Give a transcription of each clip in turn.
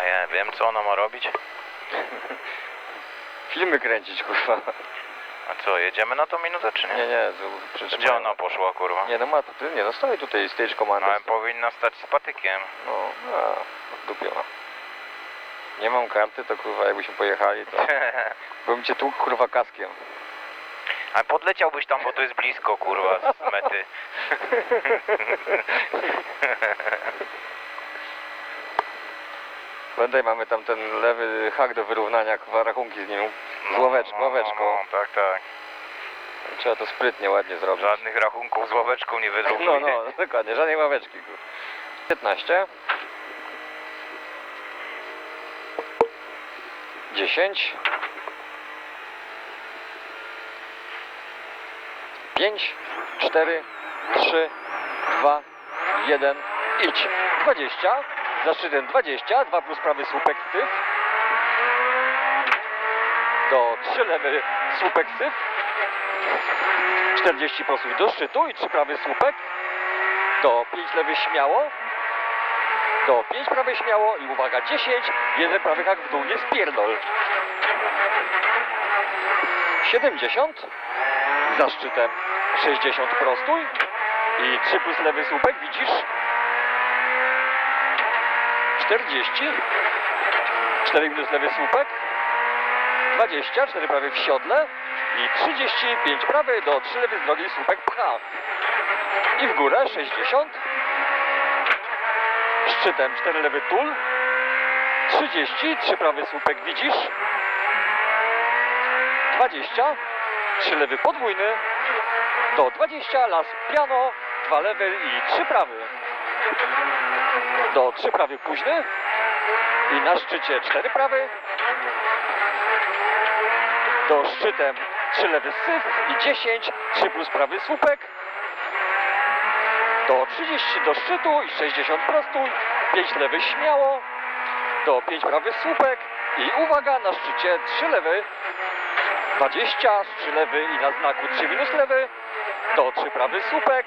A ja wiem, co ona ma robić. Filmy kręcić, kurwa. A co, jedziemy na tą minutę, czy nie? Nie, nie, to przecież... Gdzie ona poszła, kurwa? Nie, no ma ty, nie, no stoi tutaj stage No, commander. ale powinna stać z patykiem. No, a, dupiona. Nie mam karty, to kurwa, jakbyśmy pojechali, to bym cię tłukł, kurwa, kaskiem. Ale podleciałbyś tam, bo to jest blisko, kurwa, z mety. Pamiętaj, mamy tam ten lewy hak do wyrównania, kurwa, rachunki z nim. Z No, ławeczką, no, ławeczką. No, no, tak, tak. Trzeba to sprytnie, ładnie zrobić. Żadnych rachunków z ławeczką nie wydrukuj. No, no, dokładnie, żadnej ławeczki. kurwa. 15. 10. 5, 4, 3, 2, 1, idź. 20. Za szczytem 20, 2 plus prawy słupek syf. Do 3 lewy słupek syf. 40 posłów do szczytu i 3 prawy słupek. Do 5 lewy śmiało. Do 5 prawy śmiało i uwaga 10. Jeden prawy hak w dół, nie spierdol. 70. Za szczytem 60 prostój. I 3 plus lewy słupek, widzisz? 40. 4 minus lewy słupek. 20, 4 prawy w siodle. I 35 prawy do 3 lewy z drogi słupek pcha. I w górę 60. Szczytem 4 lewy tul. 30, 3 prawy słupek widzisz. 20, 3 lewy podwójny. Do 20 las piano, 2 lewy i 3 prawy. Do 3 prawy późny. I na szczycie 4 prawy. Do szczytem 3 lewy syf i 10, 3 plus prawy słupek. Do 30 do szczytu i 60 prostój, 5 lewy śmiało, do 5 prawy słupek i uwaga na szczycie 3 lewy, 20, 3 lewy i na znaku 3 minus lewy, 3 prawy słupek,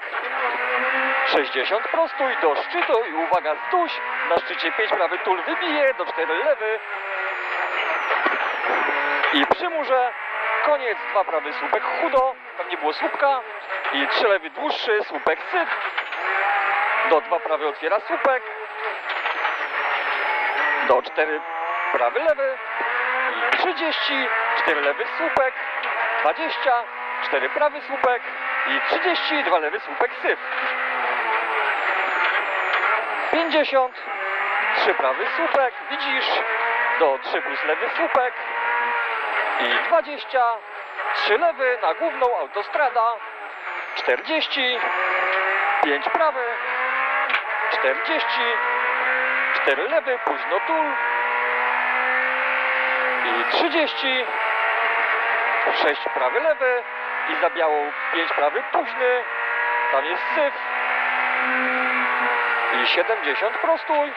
60 prostój do szczytu. I uwaga zduś, na szczycie 5 prawy tul wybije, do 4 lewy. I przy murze koniec, 2 prawy słupek chudo, tam nie było słupka. I 3 lewy dłuższy, słupek syf, do 2 prawy otwiera słupek. Do 4 prawy lewy. I 30, 4 lewy słupek. 20, 4 prawy słupek. I 30, 2 lewy słupek syf. 50, 3 prawy słupek. Widzisz? Do 3 plus lewy słupek. I 20, 3 lewy na główną autostrada. 40, 5 prawy. 40, 4 lewy, późno tul i 30, 6 prawy lewy i za białą 5 prawy późny, tam jest syf. I 70 prostój,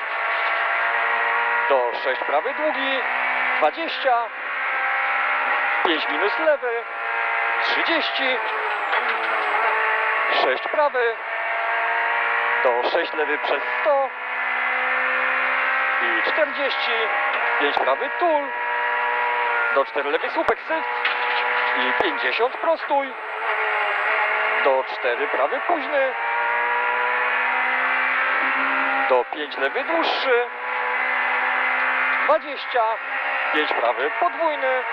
do 6 prawy długi, 20, 5 minus lewy, 30, 6 prawy, do 6 lewy przez 100 i 40, 5 prawy tul, do 4 lewy słupek syf i 50 prostój, do 4 prawy późny, do 5 lewy dłuższy, 20, 5 prawy podwójny,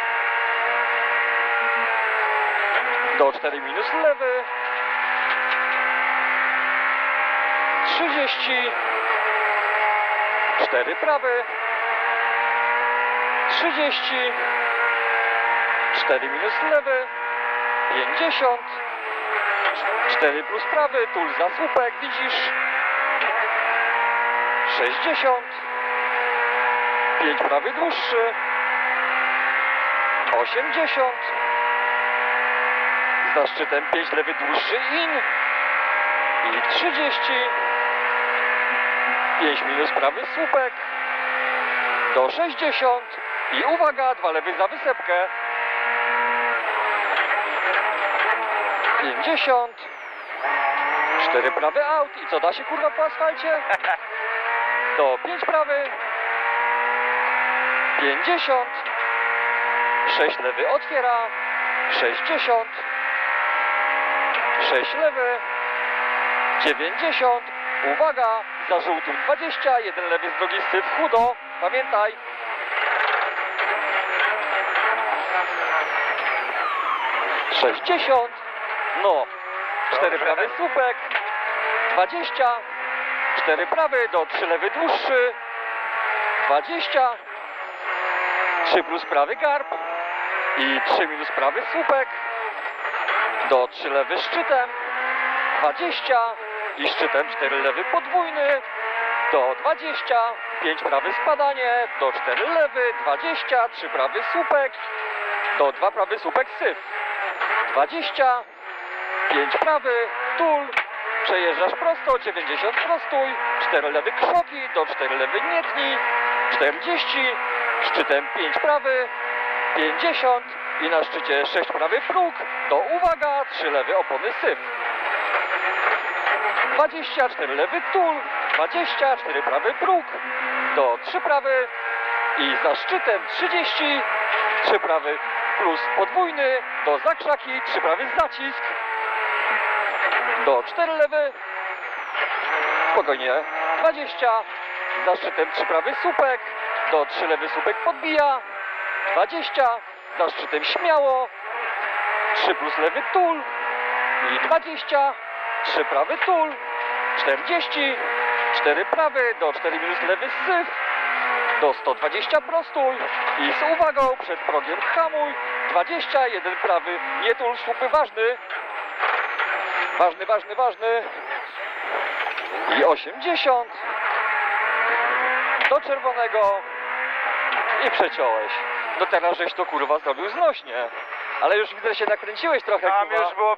do 4 minus lewy, 30, 4 prawy, 30, 4 minus lewy, 50, 4 plus prawy, tul za słupek, widzisz, 60, 5 prawy dłuższy, 80, za szczytem 5 lewy dłuższy in. I 30, 5 minus prawy słupek. Do 60 i uwaga, dwa lewy za wysepkę 50 4 prawy aut. I co da się kurwa po asfalcie? To 5 prawy. 50, 6 lewy otwiera, 60, 6 lewy, 90, uwaga, za żółtym 20, jeden lewy z drogi syf. Chudo, pamiętaj. Sześćdziesiąt, no, cztery Dobrze. prawy słupek, dwadzieścia, cztery prawy do trzy lewy dłuższy, dwadzieścia, trzy plus prawy garb. I trzy minus prawy słupek, do trzy lewy szczytem, 20 i szczytem 4 lewy podwójny, do 20, 5 prawy spadanie, do 4 lewy, 20, 3 prawy słupek, do 2 prawy słupek syf, 20, 5 prawy, tul, przejeżdżasz prosto, 90 prostój, 4 lewy krzoki, do 4 lewy nie tnij, 40, szczytem 5 prawy, 50 i na szczycie 6 prawy próg, do uwaga, 3 lewy opony syf. 24 lewy tul, 24 prawy próg, do 3 prawy i za szczytem 30, 3 prawy plus podwójny, do zakrzaki, 3 prawy zacisk, do 4 lewy, spokojnie, 20, za szczytem 3 prawy słupek, do 3 lewy słupek podbija, 20, za szczytem śmiało, 3 plus lewy tul. I 20, 3 prawy tul, 40, 4 prawy. Do 4 minus lewy syf, do 120 prostój i z uwagą przed progiem hamuj, 21 prawy, nie tul, słupy ważny, ważny, ważny, ważny. I 80 do czerwonego. I przeciąłeś. No teraz żeś to kurwa zrobił znośnie. Ale już widzę, że się nakręciłeś trochę, Tam kurwa. już było